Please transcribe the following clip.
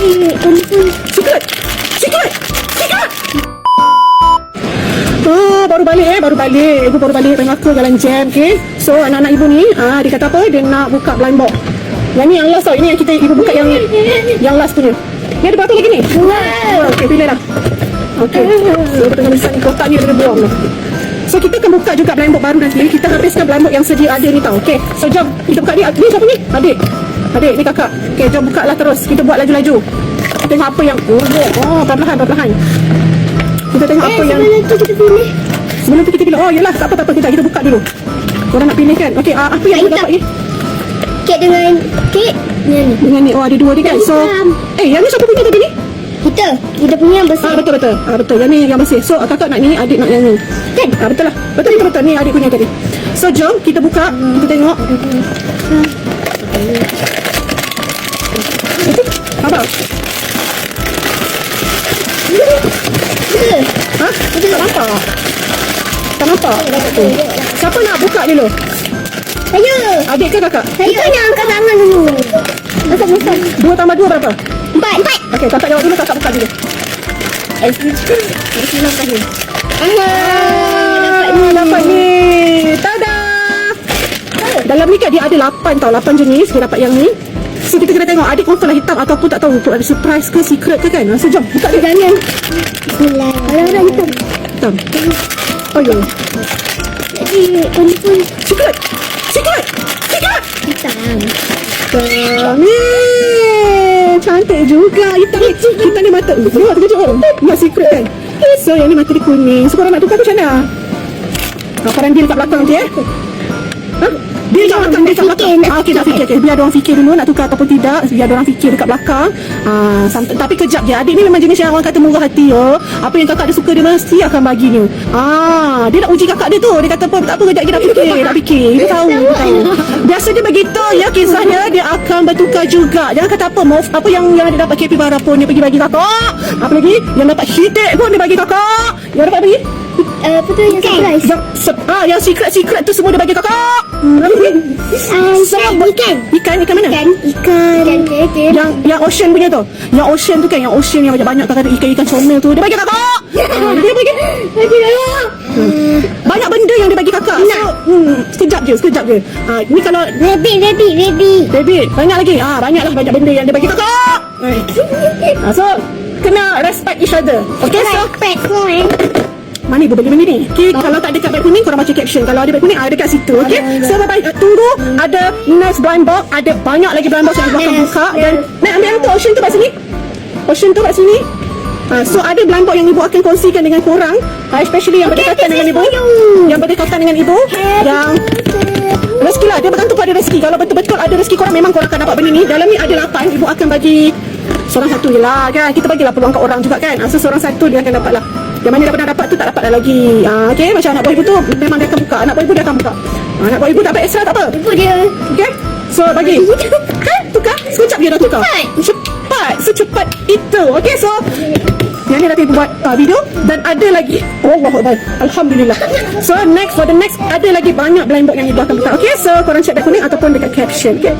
Secret! Secret! Secret! Oh, baru balik eh, baru balik. Ibu baru balik dengan aku jalan jam, okay? So, anak-anak ibu ni, ah, dia kata apa? Dia nak buka blind box. Yang ni yang last tau. Ini yang kita ibu buka yang yang last punya. Ni ada berapa lagi ni? Wow. Okay, pilih dah. Okay. So, kita tengah misal ni kotak ni ada buang dah. So, kita akan buka juga blind box baru nanti. Kita habiskan blind box yang sedia ada ni tau. Okay. So, jom kita buka ni. Ni siapa ni? Adik. Adik, ni kakak. Okay, jom buka lah terus. Kita buat laju-laju. Tengok apa yang... Oh, oh perlahan, perlahan. Kita tengok apa yang... tu kita pilih. Sebelum tu kita pilih. Oh, yelah. Tak apa, tak apa. Kejap, kita buka dulu. Korang nak pilih kan? Okey, ah, apa yang kita dapat ni? Kek dengan kek ni ni. Dengan ni. Oh, ada dua ni kan? So, eh, yang ni siapa punya tadi ni? Kita, kita punya yang Ah, besar. betul, betul. Ah, betul. Yang ni yang bersih. So, kakak nak ni, adik nak yang ni. Kan? Ah, betul lah. Betul, betul, betul. Ni adik punya tadi. So, jom kita buka. Kita tengok. Itu, Kita. Ha? Tak nampak. Tak nampak. Siapa nak buka dulu? Saya. Adik ke kakak? Saya nak angkat tangan dulu. Masuk masuk. Dua tambah dua berapa? Empat. Empat. Okey, kakak jawab dulu, kakak buka dulu. Bismillahirrahmanirrahim. Ah, dapat ni. Tada! Dalam ni kan dia ada 8 tau, 8 jenis. Dia dapat yang ni. So kita kena tengok adik confirm lah hitam ataupun tak tahu untuk ada surprise ke secret ke kan. So jom buka dia. Jangan. Bismillah. Orang hitam. Hitam. Oh ya. Jadi, kumpul Secret. Secret. Secret. hitam. Hitam ni. Cantik juga. Hitam ni. Hitam ni mata. Tengok terkejut. Oh, Nak secret kan. So yang ni mata dia kuning. So korang nak tukar tu macam mana? Korang deal kat belakang nanti eh. Ha? Dia kat belakang, dia nak Ah, okay, nak fikir. Okay. Biar orang fikir dulu nak tukar ataupun tidak. Biar orang fikir dekat belakang. Ah, tapi kejap je. Adik ni memang jenis yang orang kata murah hati. Oh. Apa yang kakak dia suka, dia mesti akan baginya. Ah, dia nak uji kakak dia tu. Dia kata apa, tak apa, kejap lagi nak fikir. Nak fikir. Dia tahu, dia tahu. Biasa dia begitu ya kisahnya. Dia akan bertukar juga. Jangan kata apa, mau apa yang yang dia dapat KP Bara pun dia pergi bagi kakak. Apa lagi? Yang dapat hitik pun dia bagi kakak. Yang dapat bagi? Uh, apa tu yang surprise? Yang, se- ah, yang secret-secret tu semua dia bagi kakak. Hmm? Ah, ikan. Ikan. Ikan, ikan mana? Ikan. Ikan. Ikan. Yang yang ocean punya tu. Yang ocean tu kan, yang ocean yang banyak-banyak kakak ada ikan-ikan comel tu. Dia bagi kakak. Dia bagi. Hmm. Banyak benda yang dia bagi kakak. So, hmm, sekejap je, sekejap je. Ah, ni kalau Rabbit, rabbit, rabbit. David, banyak lagi. Ah, banyak lah banyak benda yang dia bagi kakak. Eh. Ah, so, kena respect each other. Okay, so Pet semua eh. Mana ibu beli benda ni? Okay, kalau tak ada kat beg kuning, korang baca caption. Kalau ada beg kuning, ada kat situ. Okay, so bye-bye. Uh, tunggu, ada next blind box. Ada banyak lagi blind box yang akan buka. Dan, nak ambil yang tu, ocean tu kat sini. Ocean tu kat sini. Uh, so ada blind box yang ibu akan kongsikan dengan korang. Uh, Especially yang berdekatan dengan ibu. Yang berdekatan dengan ibu. Yang Rezeki lah, dia bergantung pada rezeki. Kalau betul-betul ada rezeki korang Memang korang akan dapat benda ni. Dalam ni ada 8 Ibu akan bagi Seorang satu je lah kan? Kita bagilah peluang kat orang juga kan? Ah, So seorang satu dia akan dapat lah Yang mana dah pernah dapat tu tak dapat dah lagi. Ah, Okay macam anak buah ibu tu Memang dia akan buka. Anak buah ibu dia akan buka. Ah, Anak buah ibu tak dapat extra tak apa? Ibu dia. Okay So bagi. Kan tukar? Sekejap dia dah tukar. Cepat. Cepat. Secepat itu. Okay so yang ni nanti ibu buat uh, video. Dan ada lagi. Oh Allah Alhamdulillah. So next For the next Ada lagi banyak blind box yang ibu akan buka. Okay so korang check dekat kuning Ataupun dekat caption Okay